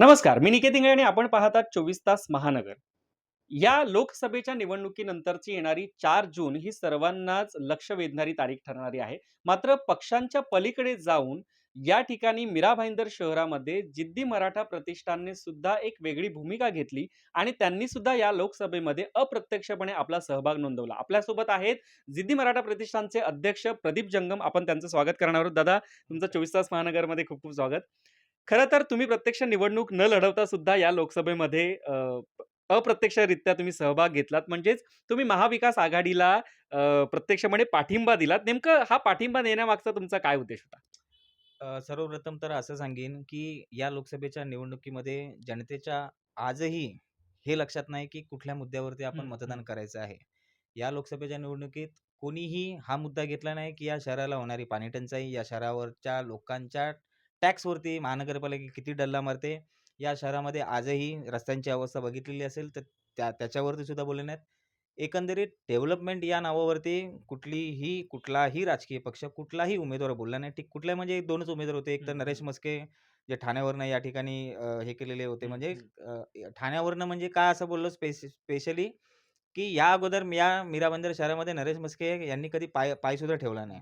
नमस्कार मी निकेत इंगळे आणि आपण पाहतात चोवीस तास महानगर. या लोकसभेच्या निवडणुकीनंतरची येणारी चार जून ही सर्वांनाच लक्ष वेधणारी तारीख ठरणारी आहे. मात्र पक्षांच्या पलीकडे जाऊन या ठिकाणी मीरा भाईंदर शहरामध्ये जिद्दी मराठा प्रतिष्ठानने सुद्धा एक वेगळी भूमिका घेतली आणि त्यांनी सुद्धा या लोकसभेमध्ये अप्रत्यक्षपणे आपला सहभाग नोंदवला. आपल्यासोबत आहेत जिद्दी मराठा प्रतिष्ठानचे अध्यक्ष प्रदीप जंगम. आपण त्यांचं स्वागत करणार आहोत. दादा तुमचं चोवीस तास महानगरमध्ये खूप खूप स्वागत. खरं तर तुम्ही प्रत्यक्ष निवडणूक न लढवता सुद्धा या लोकसभेमध्ये अप्रत्यक्षरित्या तुम्ही सहभाग घेतलात. म्हणजेच तुम्ही महाविकास आघाडीला प्रत्यक्षपणे पाठिंबा दिलात. नेमकं हा पाठिंबा देण्यामागचा तुमचा काय उद्देश होता? सर्वप्रथम तर असं सांगेन की या लोकसभेच्या निवडणुकीमध्ये जनतेच्या आजही हे लक्षात नाही की कुठल्या मुद्द्यावरती आपण मतदान. करायचं आहे. या लोकसभेच्या निवडणुकीत कोणीही हा मुद्दा घेतला नाही की या शहराला होणारी पाणी टंचाई या शहरावरच्या लोकांच्या टॅक्सवरती महानगरपालिका किती डल्ला मारते या शहरामध्ये आजही रस्त्यांची अवस्था बघितलेली असेल तर त्या त्याच्यावरती सुद्धा बोलले नाहीत. एकंदरीत डेव्हलपमेंट या नावावरती कुठलीही कुठलाही राजकीय पक्ष कुठलाही उमेदवार बोलला नाही. ठीक कुठल्या म्हणजे दोनच उमेदवार होते. एक तर नरेश. मस्के जे ठाण्यावरनं या ठिकाणी हे केलेले होते म्हणजे ठाण्यावरनं म्हणजे काय असं बोललो स्पेस स्पेशली की या अगोदर या मीरा बंदर शहरामध्ये नरेश मस्के यांनी कधी पाय पाय सुद्धा ठेवला नाही.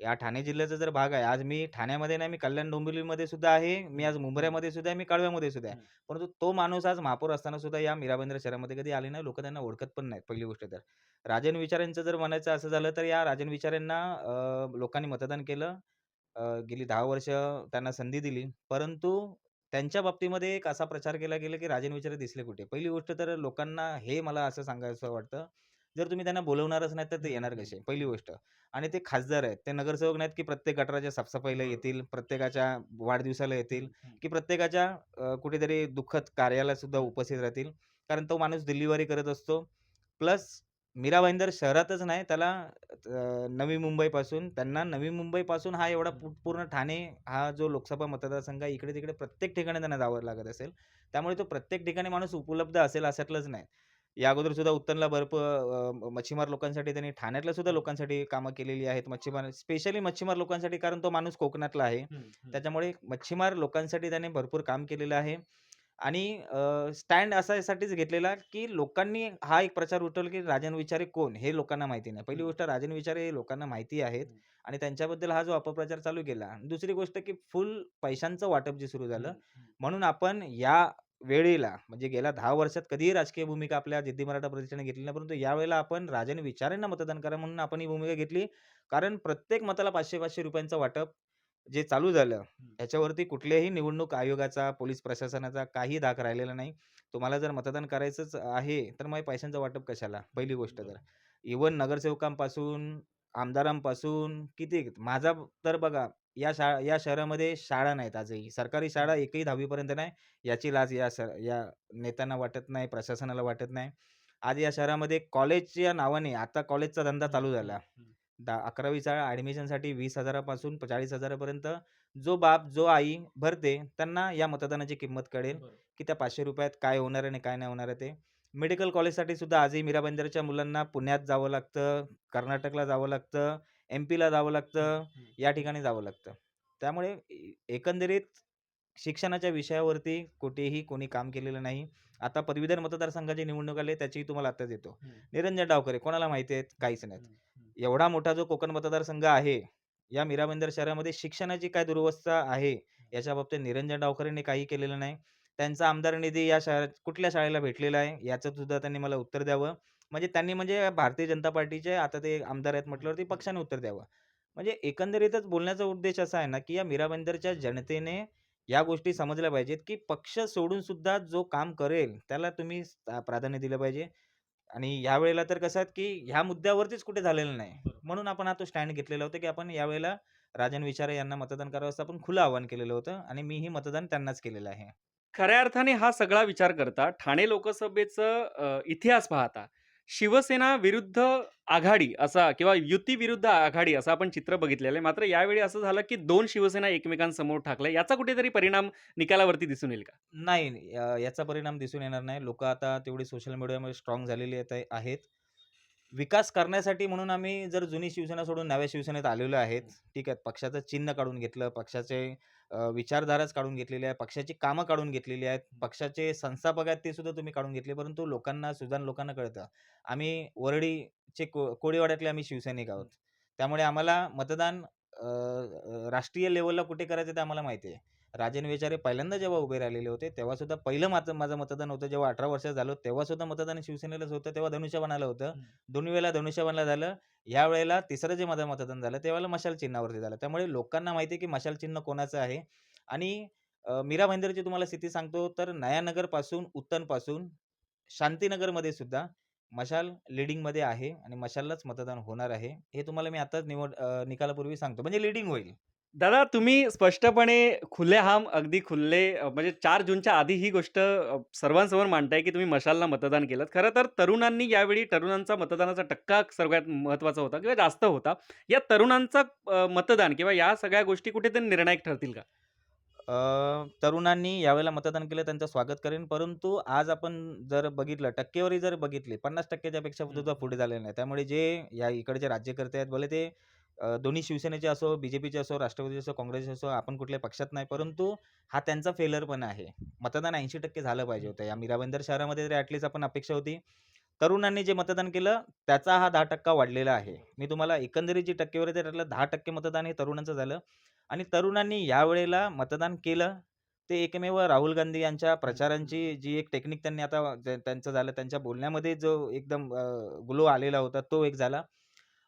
या ठाणे जिल्ह्याचा जर भाग आहे आज मी ठाण्यामध्ये नाही मी कल्याण डोंबिवलीमध्ये सुद्धा आहे मी आज मुंबऱ्यामध्ये सुद्धा आहे मी कळव्यामध्ये सुद्धा आहे. परंतु तो माणूस आज महापौर असताना सुद्धा या मीराबंदर शहरामध्ये कधी आले नाही लोक त्यांना ओळखत पण नाहीत पहिली गोष्ट तर. राजन विचारेंचं जर म्हणायचं असं झालं तर या राजन विचारेंना अ, लोकांनी मतदान केलं. गेली दहा वर्ष त्यांना संधी दिली. परंतु त्यांच्या बाबतीमध्ये एक असा प्रचार केला गेला की राजन विचारे दिसले कुठे? पहिली गोष्ट तर लोकांना हे मला असं सांगायचं वाटतं जर तुम्ही त्यांना बोलवणारच नाही तर ते येणार कसे? पहिली गोष्ट. आणि ते खासदार आहेत. ते नगरसेवक नाहीत की प्रत्येक गटाराच्या साफसफाईला. येतील प्रत्येकाच्या वाढदिवसाला येतील. की प्रत्येकाच्या कुठेतरी दुःखद कार्याला सुद्धा. उपस्थित राहतील. कारण तो माणूस दिल्लीवारी करत असतो. प्लस मीरा भाईंदर शहरातच नाही त्याला नवी मुंबईपासून त्यांना नवी मुंबईपासून हा एवढा पूर्ण ठाणे हा जो लोकसभा मतदारसंघ आहे इकडे तिकडे प्रत्येक ठिकाणी त्यांना जावं लागत असेल. त्यामुळे तो प्रत्येक ठिकाणी माणूस उपलब्ध असेल अशातलंच नाही. या अगोदर सुद्धा उत्तनला भरपूर मच्छीमार लोकांसाठी त्यांनी ठाण्यातल्या सुद्धा लोकांसाठी कामं केलेली आहेत मच्छीमार स्पेशली मच्छीमार लोकांसाठी कारण तो माणूस कोकणातला आहे. त्याच्यामुळे मच्छीमार लोकांसाठी त्याने भरपूर काम केलेलं आहे आणि स्टँड असासाठीच घेतलेला की लोकांनी हा एक प्रचार उठवला की राजन विचारे कोण हे लोकांना माहिती नाही पहिली. गोष्ट राजन विचारे हे लोकांना माहिती आहेत. आणि त्यांच्याबद्दल हा जो अपप्रचार चालू केला दुसरी गोष्ट की फुल पैशांचं वाटप जे सुरू झालं. म्हणून आपण या वेळेला म्हणजे गेल्या दहा वर्षात कधीही राजकीय भूमिका आपल्या जिद्दी मराठा प्रतिष्ठाने घेतली नाही परंतु यावेळेला आपण राजन विचारेंना मतदान करा म्हणून आपण ही भूमिका घेतली. कारण प्रत्येक मताला पाचशे पाचशे रुपयांचं वाटप जे चालू झालं हम्म. ह्याच्यावरती कुठल्याही निवडणूक आयोगाचा पोलीस प्रशासनाचा काही धाक राहिलेला नाही. तुम्हाला जर मतदान करायचंच आहे तर मग पैशांचं वाटप कशाला? पहिली गोष्ट तर. बरोबर. इवन नगरसेवकांपासून आमदारांपासून किती? माझा तर बघा या शा या शहरामध्ये शाळा नाहीत आजही. सरकारी शाळा एकही दहावीपर्यंत नाही याची लाज या सर या नेत्यांना वाटत नाही प्रशासनाला वाटत नाही. आज या शहरामध्ये कॉलेजच्या नावाने आता कॉलेजचा धंदा चालू झाला. हम्म, हम्म. दा अकरावीच्या ॲडमिशनसाठी वीस हजारापासून चाळीस हजारापर्यंत जो बाप जो आई भरते त्यांना या मतदानाची किंमत कळेल. की त्या पाचशे रुपयात काय होणार आहे आणि काय नाही होणार आहे ते. मेडिकल कॉलेजसाठी सुद्धा आजही मीरा बंदरच्या मुलांना पुण्यात जावं लागतं कर्नाटकला जावं लागतं. एम पीला जावं लागतं. या ठिकाणी जावं लागतं. त्यामुळे एकंदरीत शिक्षणाच्या विषयावरती कुठेही कोणी काम केलेलं नाही. आता पदवीधर मतदारसंघाची निवडणूक आली त्याचीही तुम्हाला आत्ताच येतो. निरंजन डावकरे कोणाला माहिती आहेत? काहीच नाहीत. एवढा मोठा जो कोकण मतदारसंघ आहे या मीरा बंदर शहरामध्ये शिक्षणाची काय दुरवस्था आहे याच्या बाबतीत निरंजन डावकरेंनी काही केलेलं नाही. त्यांचा आमदार निधी या शहरात कुठल्या शाळेला भेटलेला आहे याचं सुद्धा त्यांनी मला उत्तर द्यावं. म्हणजे त्यांनी म्हणजे भारतीय जनता पार्टीचे आता ते आमदार आहेत म्हटल्यावरती पक्षाने उत्तर द्यावं. म्हणजे एकंदरीतच बोलण्याचा उद्देश असा आहे ना की या मीरा बंदरच्या जनतेने या गोष्टी समजल्या पाहिजेत की पक्ष सोडून सुद्धा जो काम करेल त्याला तुम्ही प्राधान्य दिलं पाहिजे. आणि यावेळेला तर कसं आहे की ह्या मुद्द्यावरतीच कुठे झालेलं नाही. म्हणून आपण हा तो स्टँड घेतलेला होता की आपण यावेळेला राजन विचारे यांना मतदान करावं असं आपण खुलं आवाहन केलेलं होतं आणि मीही मतदान त्यांनाच केलेलं आहे. खऱ्या अर्थाने हा सगळा विचार करता ठाणे लोकसभेचं इतिहास पाहता शिवसेना विरुद्ध आघाडी असा किंवा युती विरुद्ध आघाडी असं आपण चित्र बघितलेलं आहे. मात्र यावेळी असं झालं की दोन शिवसेना एकमेकांसमोर ठाकल्या याचा कुठेतरी परिणाम निकालावरती दिसून येईल का? नाही अ, याचा परिणाम दिसून येणार नाही. लोक आता तेवढी सोशल मीडियामध्ये स्ट्रॉंग झालेली आहेत. विकास करण्यासाठी म्हणून आम्ही जर जुनी शिवसेना सोडून नव्या शिवसेनेत आलेलो आहेत. ठीक आहे. पक्षाचं चिन्ह काढून घेतलं, पक्षाचे विचारधाराच काढून घेतलेली आहे, पक्षाची कामं काढून घेतलेली आहेत, पक्षाचे संस्थापक आहेत ते सुद्धा तुम्ही काढून घेतले. परंतु लोकांना सुजाण लोकांना कळतं. आम्ही वरळीचे को कोळीवाड्यातले आम्ही शिवसैनिक आहोत. त्यामुळे आम्हाला मतदान राष्ट्रीय लेव्हलला कुठे करायचं ते आम्हाला माहिती आहे. राजन विचारे पहिल्यांदा जेव्हा उभे राहिलेले होते, तेव्हा सुद्धा पहिलं माझं माझं मतदान होतं जेव्हा 18 वर्षाचं झालो, तेव्हा सुद्धा मतदान शिवसेनेलाच होतं. तेव्हा धनुष्यबाणाला होतं. दोन्ही वेळेला धनुष्यबाणला झालं. यावेळेला तिसरं जे माझं मतदान झालं, त्यावेळेला मशाल चिन्हावरती झालं. त्यामुळे लोकांना माहिती आहे की मशाल चिन्ह कोणाचं आहे आणि मीरा भाईंदरची तुम्हाला स्थिती सांगतो तर नयानगरपासून उत्तनपासून शांतीनगरमध्ये सुद्धा मशाल लीडिंगमध्ये आहे आणि मशाललाच मतदान होणार आहे. हे तुम्हाला मी आताच निवड निकालापूर्वी सांगतो. म्हणजे लीडिंग होईल. दादा तुम्ही स्पष्टपणे खुलेआम अगदी खुले अ, म्हणजे 4 जूनच्या आधी ही गोष्ट अ, सर्वांसमोर मांडताय की तुम्ही मशालला मतदान केलंत. खरं तर तरुणांनी यावेळी तरुणांचा मतदानाचा टक्का सगळ्यात महत्त्वाचा होता किंवा जास्त होता. या तरुणांचा अ, मतदान किंवा या सगळ्या गोष्टी कुठेतरी निर्णायक ठरतील का? अ, तरुणांनी यावेळेला मतदान केलं त्यांचं स्वागत करेन. परंतु आज आपण जर बघितलं टक्केवारी जर बघितली 50% च्या पेक्षा हं, सुद्धा. पुढे झालेले नाही. त्यामुळे जे या इकडचे राज्यकर्ते आहेत भले ते दोन्ही शिवसेनेचे असो, बीजेपीचे असो, राष्ट्रवादी असो, काँग्रेस असो, आपण कुठल्या पक्षात नाही. परंतु हा त्यांचा फेलर पण आहे. मतदान 80% झालं पाहिजे होतं. या मीराबंदर शहरामध्ये तरी ॲटलीस्ट आपण अपेक्षा होती. तरुणांनी जे मतदान केलं त्याचा हा 10% वाढलेला आहे. मी तुम्हाला एकंदरीत जी टक्केवारी आहे त्यातलं 10% मतदान हे तरुणांचं झालं आणि तरुणांनी यावेळेला मतदान केलं. ते एकमेव राहुल गांधी यांच्या प्रचारांची जी एक टेक्निक त्यांनी आता ज त्यांचं झालं त्यांच्या बोलण्यामध्ये जो एकदम ग्लो आलेला होता तो एक झाला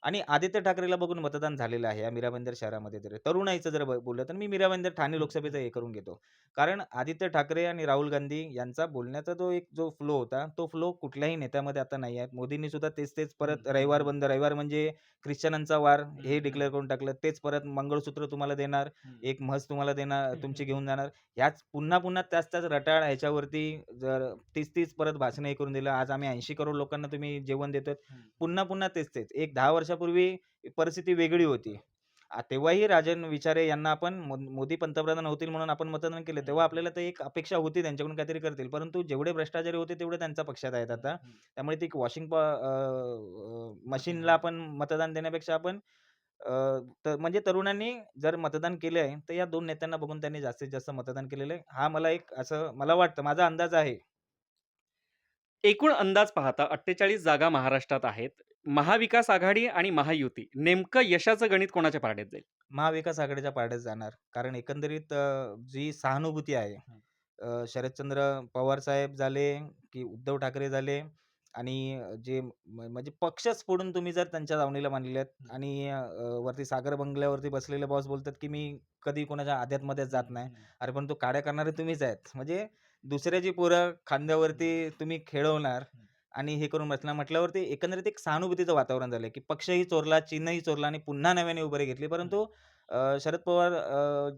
आणि आदित्य ठाकरेला बघून मतदान झालेलं आहे या मीरा भाईंदर शहरामध्ये तरी. तरुणाईचं जर बोललं तर मी मीरा भाईंदर ठाणे लोकसभेचं हं. करून घेतो. कारण आदित्य ठाकरे आणि राहुल गांधी यांचा बोलण्याचा जो एक जो फ्लो होता, तो फ्लो कुठल्याही नेत्यामध्ये आता नाही आहे. मोदींनी सुद्धा तेच-तेच हं, परत रविवार. बंद, रविवार म्हणजे ख्रिश्चनांचा वार हं. डिक्लेअर करून टाकलं. तेच परत मंगळसूत्र तुम्हाला देणार. एक म्हस तुम्हाला देणार तुमची. घेऊन जाणार. ह्याच पुन्हा-पुन्हा त्याच-त्याच रटाळ ह्याच्यावरती जर तीच-तीच परत भाषणं हे करून दिलं. आज आम्ही 80 करोड लोकांना तुम्ही जेवण देतोय. हं. पुन्हा-पुन्हा तेच-तेच. एक 10 वर्षापूर्वी परिस्थिती वेगळी होती. तेव्हाही राजन विचारे यांना आपण मोदी पंतप्रधान होतील म्हणून आपण मतदान केलं. तेव्हा. आपल्याला ते एक अपेक्षा होती त्यांच्याकडून काहीतरी करतील. परंतु जेवढे भ्रष्टाचारी होते तेवढे त्यांच्या पक्षात आहेत आता. त्यामुळे ती एक वॉशिंग मशीनला. आपण मतदान देण्यापेक्षा आपण म्हणजे तरुणांनी जर मतदान केलंय, तर या 2 नेत्यांना बघून त्यांनी जास्तीत जास्त मतदान केलेलं आहे. हा मला एक असं मला वाटतं, माझा अंदाज आहे. एकूण अंदाज पाहता 48 जागा महाराष्ट्रात आहेत. महाविकास आघाडी आणि महायुती नेमकं यशाचं गणित कोणाच्या पारड्यात जाईल? महाविकास आघाडीच्या पारड्यात जाणार. कारण एकंदरीत अ, जी सहानुभूती आहे. अ, शरदचंद्र पवार साहेब झाले, की उद्धव ठाकरे झाले आणि जे म म्हणजे पक्षच फोडून तुम्ही जर त्यांच्या दावणीला बांधलेत हं. आणि अ, वरती सागर बंगल्यावरती बसलेले बॉस बोलतात, की मी कधी कोणाच्या अध्यातमध्यात जात नाही. अरे पण तो काड्या करणारे तुम्हीच आहेत. म्हणजे दुसऱ्याची पोरं. खांद्यावरती तुम्ही खेळवणार. आणि हे करून बसणार म्हटल्यावरती एकंदरीत एक सहानुभूतीचं वातावरण झालंय, की पक्षही चोरला, चिन्हही चोरला आणि पुन्हा नव्याने उभारी घेतली. परंतु अ, शरद पवार अ,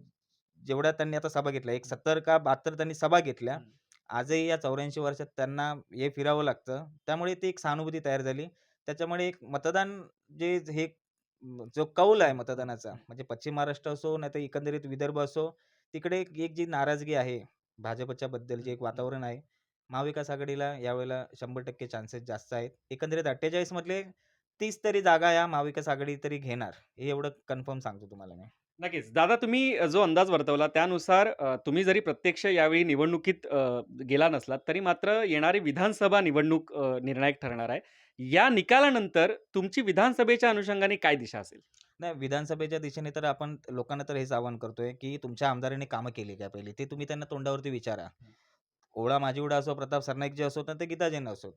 जेवढ्या त्यांनी आता सभा घेतल्या, एक. 70 का 72 त्यांनी सभा घेतल्या. आजही या 84 वर्षात त्यांना हे फिरावं लागतं. त्यामुळे ती एक सहानुभूती तयार झाली. त्याच्यामुळे एक मतदान जे हे म, जो कौल आहे मतदानाचा. म्हणजे पश्चिम महाराष्ट्र असो, नाहीतर एकंदरीत विदर्भ असो, तिकडे एक एक जी नाराजगी आहे, भाजपच्या बद्दलची हं, एक. वातावरण आहे. महाविकास आघाडीला यावेळेला 100% चान्सेस जास्त आहेत. एकंदरीत 48 मधले 30 तरी जागा या महाविकास आघाडी तरी घेणार. हे एवढं कन्फर्म सांगतो तुम्हाला मी. नक्कीच. दादा तुम्ही जो अंदाज वर्तवला त्यानुसार तुम्ही जरी प्रत्यक्ष यावेळी निवडणुकीत गेला नसलात, तरी मात्र येणारी विधानसभा निवडणूक निर्णायक ठरणार आहे. या निकालानंतर तुमची विधानसभेच्या अनुषंगाने काय दिशा असेल? नाही विधानसभेच्या दिशेने तर आपण लोकांना तर हेच आवाहन करतोय, की तुमच्या आमदारांनी कामं केली का पहिली? ते तुम्ही त्यांना तोंडावरती विचारा. हं. ओढा माझीवडा असो, प्रताप सरनाईकजी असो, तर ते गीताजींना असो,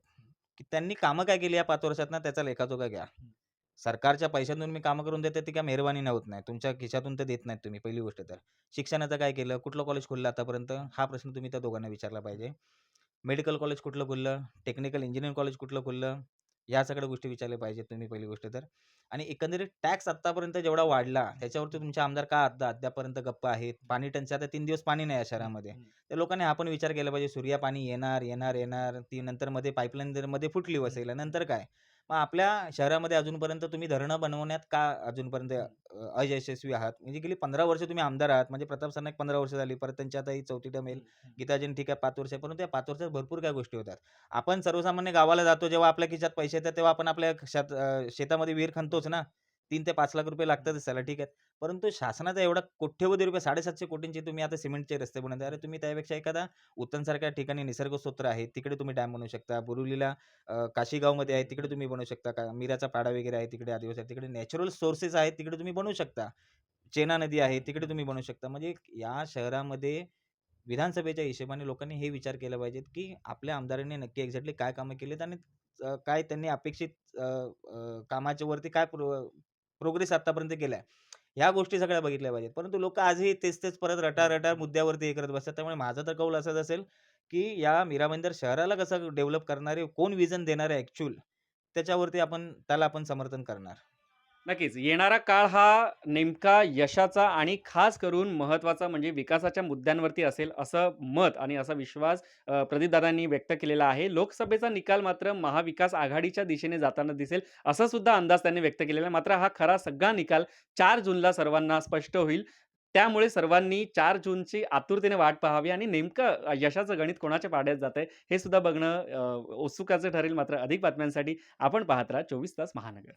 की त्यांनी कामं काय केली या 5 वर्षातनं त्याचा लेखाजोखा घ्या. सरकारच्या पैशातून मी कामं करून देते ती काय मेहरबानीने होत नाही. तुमच्या खिशातून तर देत नाहीत तुम्ही पहिली गोष्ट तर. शिक्षणाचं काय केलं? कुठलं कॉलेज खोललं आतापर्यंत? हा प्रश्न तुम्ही त्या दोघांना विचारला पाहिजे. मेडिकल कॉलेज कुठलं खोललं? टेक्निकल इंजिनिअरिंग कॉलेज कुठलं खोललं? या सगळ्या गोष्टी विचारल्या पाहिजेत तुम्ही पहिली गोष्ट तर. आणि एकंदरीत टॅक्स आत्तापर्यंत जेवढा वाढला, त्याच्यावरती तुमचे आमदार का अद्या अद्यापर्यंत गप्प आहेत? पाणी टंचाई आता 3 दिवस पाणी नाही या शहरामध्ये. त्या लोकांनी हा पण विचार केला पाहिजे. सूर्या पाणी येणार, येणार, येणार. ती नंतर मध्ये पाईपलाईन मध्ये फुटली वसईला, हं. नंतर काय? मग आपल्या शहरामध्ये अजूनपर्यंत तुम्ही धरणं बनवण्यात का अजूनपर्यंत अयशस्वी आहात? म्हणजे गेली 15 वर्ष तुम्ही आमदार आहात. म्हणजे प्रताप सरनाईक 15 वर्ष झाली. परत त्यांची आता ही चौथी टर्म येईल. गीताजींनी ठीक आहे 5 वर्ष आहे. परंतु या 5 वर्षात भरपूर काही गोष्टी होतात. आपण सर्वसामान्य गावाला जातो जेव्हा आपल्या खिशात पैसे येतात तेव्हा आपण आपल्या शेतामध्ये विहीर खणतोच ना. 3 ते 5 लाख रुपये लागतातच त्याला ठीक आहे. परंतु शासनाचा एवढा कोट्यवधी रुपये 750 कोटींचे तुम्ही आता सिमेंटचे रस्ते बनवताय. अरे तुम्ही त्यापेक्षा एखादा उतनसारख्या ठिकाणी निसर्ग स्तोत्र आहे. तिकडे तुम्ही डॅम बनवू शकता. बोरिवलीला काशीगावमध्ये आहे तिकडे तुम्ही बनवू शकता. का मीराचा पाडा वगैरे आहे तिकडे आदिवासी आहेत. तिकडे नॅचरल सोर्सेस आहेत तिकडे तुम्ही बनवू शकता. चेना नदी आहे तिकडे तुम्ही बनवू शकता. म्हणजे या शहरामध्ये विधानसभेच्या हिशोबाने लोकांनी हे विचार केला पाहिजेत, की आपल्या आमदारांनी नक्की एक्झॅक्टली काय कामं केलीत आणि काय त्यांनी अपेक्षित कामाच्या वरती काय प्रोग्रेस आत्तापर्यंत केलाय. ह्या गोष्टी सगळ्या बघितल्या पाहिजेत. परंतु लोक आजही तेच-तेच परत रटार रटार मुद्द्यावरती हे करत बसतात. त्यामुळे माझा तर कौल असाच असेल, की या मीरा भाईंदर शहराला कसं डेव्हलप करणारे कोण व्हिजन देणार आहे ॲक्च्युअल त्याच्यावरती आपण त्याला आपण समर्थन करणार. नक्कीच. येणारा काळ हा नेमका यशाचा आणि खास करून महत्त्वाचा म्हणजे विकासाच्या मुद्द्यांवरती असेल, असं मत आणि असा विश्वास अ, प्रदीपदादांनी व्यक्त केलेला आहे. लोकसभेचा निकाल मात्र महाविकास आघाडीच्या दिशेने जाताना दिसेल, असा सुद्धा अंदाज त्यांनी व्यक्त केलेला आहे. मात्र हा खरा सगळा निकाल चार जूनला सर्वांना स्पष्ट होईल. त्यामुळे सर्वांनी चार जूनची आतुरतेने वाट पाहावी आणि नेमकं अ, यशाचं गणित कोणाच्या पारड्यात जातंय हे सुद्धा बघणं अ, उत्सुकाचं ठरेल. मात्र अधिक बातम्यांसाठी आपण पाहत राहा 24 तास महानगर.